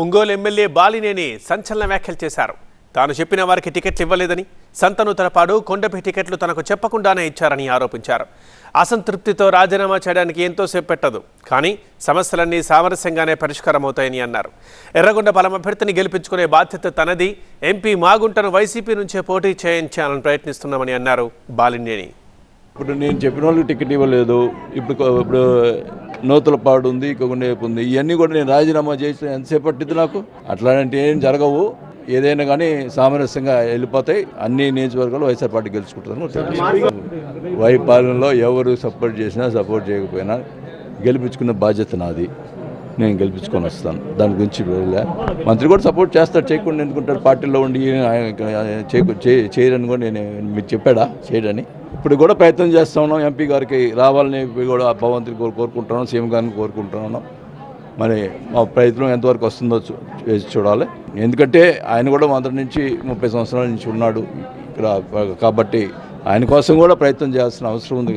Ongole MLA Balineni సంచలన వ్యాఖ్యలు చేశారు. తాను చెప్పిన వారికి టికెట్లు ఇవ్వలేదని సంతను తలపాడు కొండపై టికెట్లు తనకు చెప్పకుండానే ఇచ్చారని ఆరోపించారు. అసంతృప్తితో రాజీనామా చేయడానికి ఎంతోసేపు పెట్టదు కానీ సమస్యలన్నీ సామరస్యంగానే పరిష్కారమవుతాయని అన్నారు. ఎర్రగొండ బలం అభ్యర్థిని గెలిపించుకునే బాధ్యత తనది. ఎంపీ మాగుంటను వైసీపీ నుంచే పోటీ చేయించాలని ప్రయత్నిస్తున్నామని అన్నారు బాలినేని. ఇప్పుడు నేను చెప్పిన వాళ్ళకి టికెట్ ఇవ్వలేదు. ఇప్పుడు ఇప్పుడు నూతుల పాడు ఉంది ఇంకొక ఉంది ఇవన్నీ కూడా నేను రాజీనామా చేసి ఎంతసేపు పట్టింది నాకు? అట్లాంటి ఏం జరగవు. ఏదైనా కానీ సామరస్యంగా వెళ్ళిపోతాయి. అన్ని నియోజకవర్గాలు వైఎస్ఆర్ పార్టీ గెలుచుకుంటుందని వై పాలనలో ఎవరు సపోర్ట్ చేసినా సపోర్ట్ చేయకపోయినా గెలిపించుకున్న బాధ్యత నాది. నేను గెలిపించుకొని వస్తాను. దాని గురించి మంత్రి కూడా సపోర్ట్ చేస్తాడు చేయకుండా ఎందుకుంటాడు? పార్టీలో ఉండి చేయరని కూడా నేను మీకు చెప్పాడా? చేయడని ఇప్పుడు కూడా ప్రయత్నం చేస్తూ ఉన్నాం. ఎంపీ గారికి రావాలని కూడా భగవంతుని కోరుకుంటున్నాం సీఎం గారిని కోరుకుంటున్నాం మరి మా ప్రయత్నం ఎంతవరకు వస్తుందో చూ- చూడాలి. ఎందుకంటే ఆయన కూడా మొదటి నుంచి ముప్పై సంవత్సరాల నుంచి ఉన్నాడు. ఇక్కడ కాబట్టి ఆయన కోసం కూడా ప్రయత్నం చేయాల్సిన అవసరం ఉంది.